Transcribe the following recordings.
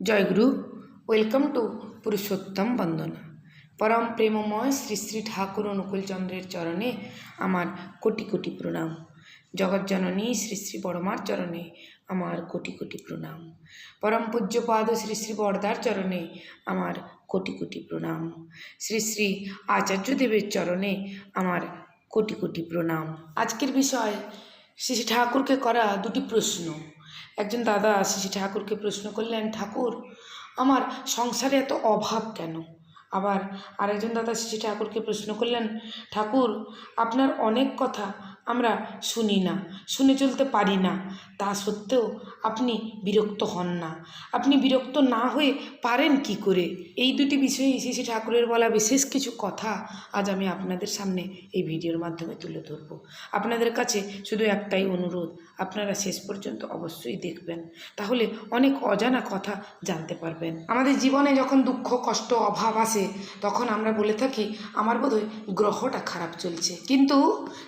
Joyguru welcome to Purushottam বন্দনা। পরম প্রেমময় শ্রী শ্রী ঠাকুর অনুকূলচন্দ্রের চরণে আমার কোটি কোটি প্রণাম। জগজ্জননী শ্রী শ্রী বড়মার চরণে আমার কোটি কোটি প্রণাম। পরম পূজ্যপাদ শ্রী শ্রী বড়দার চরণে আমার কোটি কোটি প্রণাম। শ্রী শ্রী আচার্যদেবের চরণে আমার কোটি কোটি প্রণাম। আজকের বিষয় শ্রী ঠাকুরকে করা দুটি প্রশ্ন। একজন দাদা শ্রী ঠাকুরকে প্রশ্ন করলেন, ঠাকুর, আমার সংসারে এত অভাব কেন? আবার আরেকজন দাদা শ্রী ঠাকুরকে প্রশ্ন করলেন, ঠাকুর, আপনার অনেক কথা আমরা শুনি না, শুনে চলতে পারি না। তা সত্ত্বেও আপনি বিরক্ত হন না। আপনি বিরক্ত না হয়ে পারেন কি করে? এই দুটি বিষয়ে শ্রী ঠাকুরের বলা বিশেষ কিছু কথা আজ আমি আপনাদের সামনে এই ভিডিওর মাধ্যমে তুলে ধরবো। আপনাদের কাছে শুধু একটাই অনুরোধ, আপনারা শেষ পর্যন্ত অবশ্যই দেখবেন। তাহলে অনেক অজানা কথা জানতে পারবেন। আমাদের জীবনে যখন দুঃখ, কষ্ট, অভাব আসে, তখন আমরা বলে থাকি, আমার বোধহয় গ্রহটা খারাপ চলছে। কিন্তু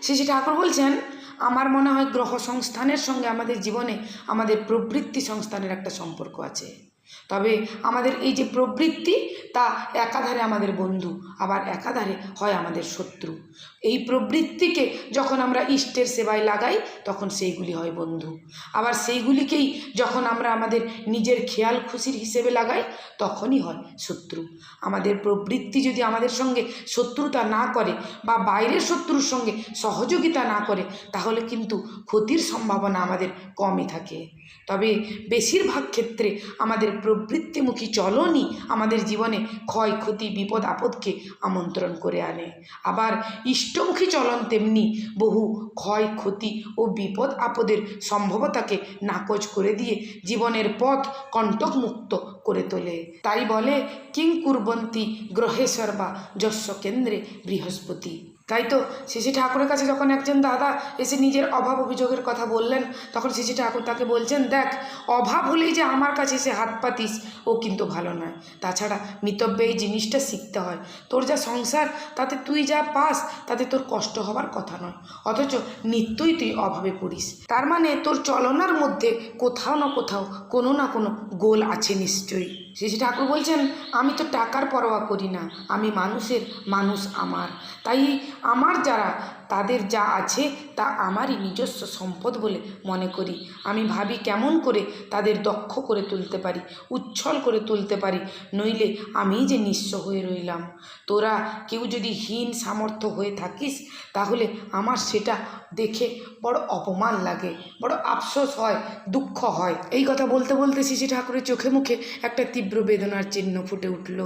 শ্রী ঠাকুর বলছেন, আমার মনে হয় গ্রহ সংস্থানের সঙ্গে আমাদের জীবনে আমাদের প্রবৃত্তি সংস্থানের একটা সম্পর্ক আছে। তবে আমাদের এই যে প্রবৃত্তি, তা একাধারে আমাদের বন্ধু, আবার একাধারে হয় আমাদের শত্রু। এই প্রবৃত্তিকে যখন আমরা ইষ্টের সেবায় লাগাই, তখন সেইগুলি হয় বন্ধু। আবার সেইগুলিকেই যখন আমরা আমাদের নিজের খেয়াল খুশির হিসেবে লাগাই, তখনই হয় শত্রু। আমাদের প্রবৃত্তি যদি আমাদের সঙ্গে শত্রুতা না করে, বা বাইরের শত্রুর সঙ্গে সহযোগিতা না করে, তাহলে কিন্তু ক্ষতির সম্ভাবনা আমাদের কমই থাকে। তবে বেশিরভাগ ক্ষেত্রে আমাদের প্রবৃত্তিমুখী চলনই আমাদের জীবনে ক্ষয়ক্ষতি বিপদ, আপদকে আমন্ত্রণ করে আনে। আবার ইষ্টমুখী চলন তেমনি বহু ক্ষয়ক্ষতি ও বিপদ, আপদের সম্ভবতাকে নাকচ করে দিয়ে জীবনের পথ কণ্টকমুক্ত করে তোলে। তাই বলে কিং কুর্বন্তী গ্রহেশ্বর বা যস্য কেন্দ্রে বৃহস্পতি। তাই তো শিশি ঠাকুরের কাছে যখন একজন দাদা এসে নিজের অভাব অভিযোগের কথা বললেন, তখন শিশি ঠাকুর তাকে বলছেন, দেখ, অভাব হলেই যে আমার কাছে এসে হাত পাতিস, ও কিন্তু ভালো নয়। তাছাড়া মিতব্যে এই জিনিসটা শিখতে হয়। তোর যা সংসার, তাতে তুই যা পাস, তাতে তোর কষ্ট হবার কথা নয়। অথচ নিত্যই তুই অভাবে পড়িস। তার মানে তোর চলনার মধ্যে কোথাও না কোথাও কোনো না কোনো গোল আছে নিশ্চয়ই। শ্রী ঠাকুর বলছেন, আমি তো টাকার পরোয়া করি না, আমি মানুষের, মানুষ আমার। তাই আমার যারা তাদের যা আছে তা আমারই নিজস্ব সম্পদ বলে মনে করি। আমি ভাবি কেমন করে তাদের দক্ষ করে তুলতে পারি, উচ্ছল করে তুলতে পারি, নইলে আমিই যে নিঃস্ব হয়ে রইলাম। তোরা কেউ যদি হীন সামর্থ্য হয়ে থাকিস, তাহলে আমার সেটা দেখে বড় অপমান লাগে, বড় আফসোস হয়, দুঃখ হয়। এই কথা বলতে বলতে শিশি ঠাকুরের চোখে মুখে একটা তীব্র বেদনার চিহ্ন ফুটে উঠল।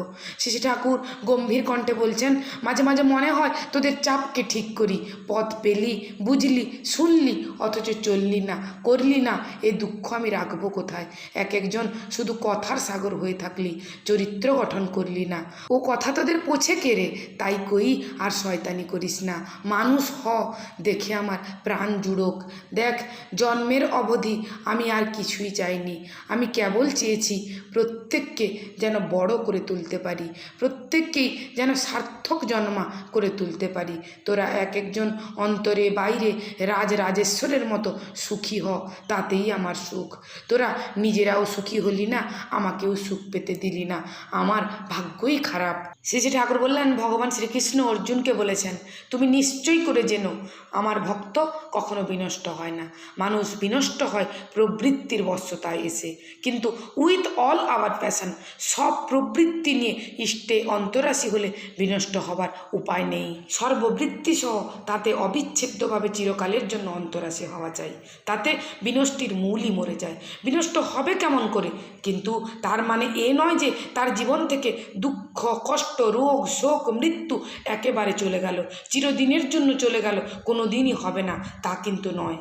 শিশি ঠাকুর গম্ভীর কণ্ঠে বলছেন, মাঝে মাঝে মনে হয় তোদের চাপকে ঠিক করি পথ পেলি, বুঝলি, শুনলি, অথচ চললি না, করলি না, এ দুঃখ আমি রাখব কোথায়? এক একজন শুধু কথার সাগর হয়ে থাকলি, চরিত্র গঠন করলি না। ও কথা তোদের পোছে কেড়ে তাই কই আর শয়তানি করিস না। মানুষ হ, দেখে আমার প্রাণ জুড়োক। দেখ, জন্মের অবধি আমি আর কিছুই চাইনি। আমি কেবল চেয়েছি প্রত্যেককে যেন বড় করে তুলতে পারি, প্রত্যেককেই যেন সার্থক জন্মা করে তুলতে পারি। তোরা এক একজন অন্তরে বাইরে রাজ রাজেশ্বরের মতো সুখী হ, তাতেই আমার সুখ। তোরা নিজেরাও সুখী হলি না, আমাকেও সুখ পেতে দিলি না। আমার ভাগ্যই খারাপ। শ্রী ঠাকুর বললেন, ভগবান শ্রীকৃষ্ণ অর্জুনকে বলেছেন, তুমি নিশ্চয়ই করে জেনো, আমার ভক্ত কখনো বিনষ্ট হয় না। মানুষ বিনষ্ট হয় প্রবৃত্তির বশ্যতায় এসে। কিন্তু উইথ অল আওয়ার প্যাশন, সব প্রবৃত্তি নিয়ে ইষ্টে অন্তরাশি হলে বিনষ্ট হবার উপায় নেই। সর্ববৃত্তি সহ তাতে অবিচ্ছেদ্যভাবে চিরকালের জন্য অন্তরাশি হওয়া চাই। তাতে বিনষ্টির মূলই মরে যায়। বিনষ্ট হবে কেমন করে? কিন্তু তার মানে এ নয় যে তার জীবন থেকে দুঃখ, কষ্ট, রোগ, শোক, মৃত্যু একেবারে চলে গেল। চিরদিনের জন্য চলে গেল। কোনো দিনই হবে না, তা কিন্তু নয়।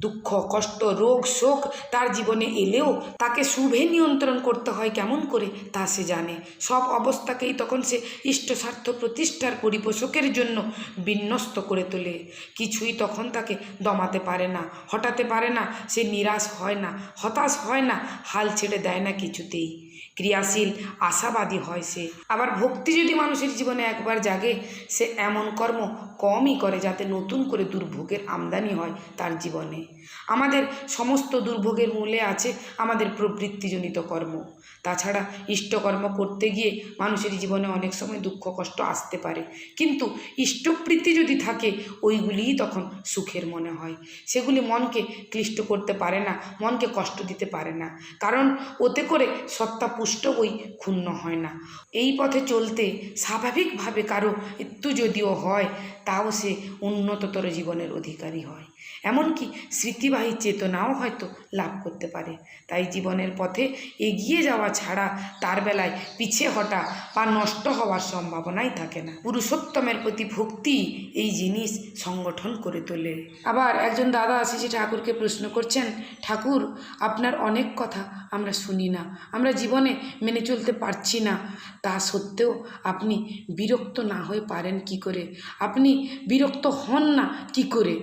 দুঃখ, কষ্ট, রোগ, শোক তার জীবনে এলেও তাকে শুভে নিয়ন্ত্রণ করতে হয় কেমন করে তা সে জানে। সব অবস্থাকেই তখন সে ইষ্টস্বার্থ প্রতিষ্ঠার পরিপোষকের জন্য বিন্যস্ত করে তোলে। কিছুই তখন তাকে দমাতে পারে না, হটাতে পারে না, সে নিরাশ হয় না, হতাশ হয় না, হাল ছেড়ে দেয় না কিছুতেই। ক্রিয়াশীল, আশাবাদী হয় সে। আবার ভক্তি যদি মানুষের জীবনে একবার জাগে, সে এমন কর্ম কমই করে যাতে নতুন করে দুর্ভোগের আমদানি হয় তার জীবনে। আমাদের সমস্ত দুর্ভোগের মূলে আছে আমাদের প্রবৃত্তিজনিত কর্ম। তাছাড়া ইষ্টকর্ম করতে গিয়ে মানুষের জীবনে অনেক সময় দুঃখ, কষ্ট আসতে পারে। কিন্তু ইষ্টপ্রীতি যদি থাকে, ওইগুলিই তখন সুখের মনে হয়। সেগুলি মনকে ক্লিষ্ট করতে পারে না, মনকে কষ্ট দিতে পারে না। কারণ ওতে করে সত্তা পুষ্ট বই ক্ষুণ্ণ হয় না। এই পথে চলতে স্বাভাবিকভাবে কারও একটু যদিও হয়, তাও সে উন্নততর জীবনের অধিকারী হয়। এমনকি স্মৃতিবাহী চেতনাও হয়তো লাভ করতে পারে। তাই জীবনের পথে এগিয়ে যাওয়া ছাড়া তার বেলায় পিছিয়ে হটা বা নষ্ট হওয়ার সম্ভাবনাই থাকে না। পুরুষোত্তমের প্রতি ভক্তি এই জিনিস সংগঠন করে তোলে। আবার একজন দাদা আসিছে ঠাকুরকে প্রশ্ন করছেন, ঠাকুর, আপনার অনেক কথা আমরা শুনি না, আমরা জীবনে মেনে চলতে পারছি না। তা সত্ত্বেও আপনি বিরক্ত না হয়ে পারেন কি করে? আপনি বিরক্ত হন না কি করে?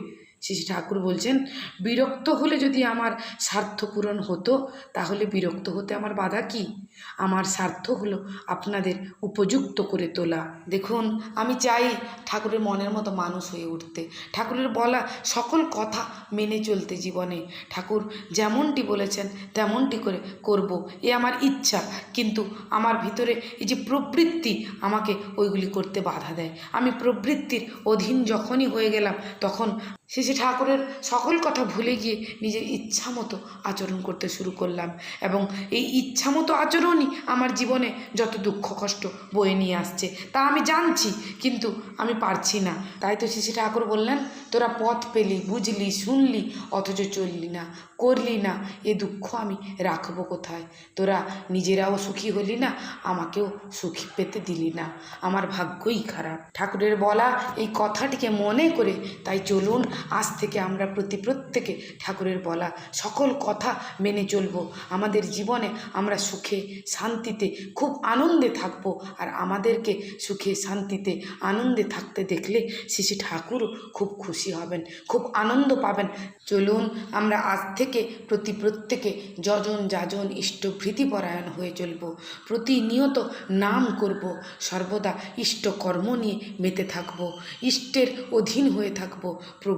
শ্রী ঠাকুর বলছেন, বিরক্ত হলে যদি আমার স্বার্থ পূরণ হতো, তাহলে বিরক্ত হতে আমার বাধা কি? আমার স্বার্থ হলো আপনাদের উপযুক্ত করে তোলা। দেখুন, আমি চাই ঠাকুরের মনের মতো মানুষ হয়ে উঠতে। ঠাকুরের বলা সকল কথা মেনে চলতে জীবনে। ঠাকুর যেমনটি বলেছেন, তেমনটি করে করব। এ আমার ইচ্ছা। কিন্তু আমার ভিতরে এই যে প্রবৃত্তি আমাকে ওইগুলি করতে বাধা দেয়। আমি প্রবৃত্তির অধীন যখনই হয়ে গেলাম, তখন শেষে ঠাকুরের সকল কথা ভুলে গিয়ে নিজের ইচ্ছা মতো আচরণ করতে শুরু করলাম এবং এই ইচ্ছা মতো আচরণই আমার জীবনে যত দুঃখ কষ্ট বয়ে নিয়ে আসছে তা আমি জানছি, কিন্তু আমি পারছি না। তাই তো শেষে ঠাকুর বললেন, তোরা পথ পেলি, বুঝলি, শুনলি, অথচ চললি না, করলি না, এ দুঃখ আমি রাখব কোথায়? তোরা নিজেরাও সুখী হলি না, আমাকেও সুখী পেতে দিলি না। আমার ভাগ্যই খারাপ। ঠাকুরের বলা এই কথাটিকে মনে করে তাই চলুন আজ থেকে আমরা প্রতি প্রত্যেকে ঠাকুরের বলা সকল কথা মেনে চলবো। আমাদের জীবনে আমরা সুখে শান্তিতে খুব আনন্দে থাকব আর আমাদেরকে সুখে শান্তিতে আনন্দে থাকতে দেখলে শিশু ঠাকুরও খুব খুশি হবেন, খুব আনন্দ পাবেন। চলুন আমরা আজ থেকে প্রতি প্রত্যেকে যজন যাজন ইষ্টভৃতিপরায়ণ হয়ে চলব। প্রতিনিয়ত নাম করব, সর্বদা ইষ্ট কর্ম নিয়ে মেতে থাকব, ইষ্টের অধীন হয়ে থাকব।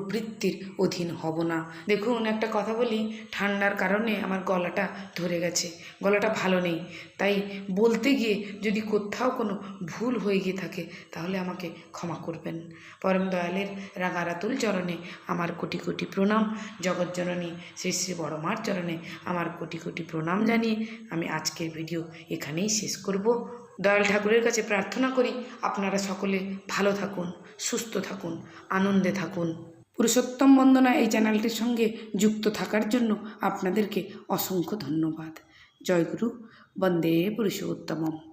প্রবৃত্তির অধীন হব না। দেখুন, একটা কথা বলি, ঠান্ডার কারণে আমার গলাটা ধরে গেছে। গলাটা ভালো নেই। তাই বলতে গিয়ে যদি কোথাও কোনো ভুল হয়ে গিয়ে থাকে, তাহলে আমাকে ক্ষমা করবেন। পরম দয়ালের রাঙারাতুল চরণে আমার কোটি কোটি প্রণাম। জগজ্জননী শ্রী শ্রী বড় মার চরণে আমার কোটি কোটি প্রণাম জানিয়ে আমি আজকের ভিডিও এখানেই শেষ করব। দয়াল ঠাকুরের কাছে প্রার্থনা করি, আপনারা সকলে ভালো থাকুন, সুস্থ থাকুন, আনন্দে থাকুন। পুরুষোত্তম বন্দনা এই চ্যানেলটির সঙ্গে যুক্ত থাকার জন্য আপনাদেরকে অসংখ্য ধন্যবাদ। জয়গুরু বন্দে পুরুষোত্তমম।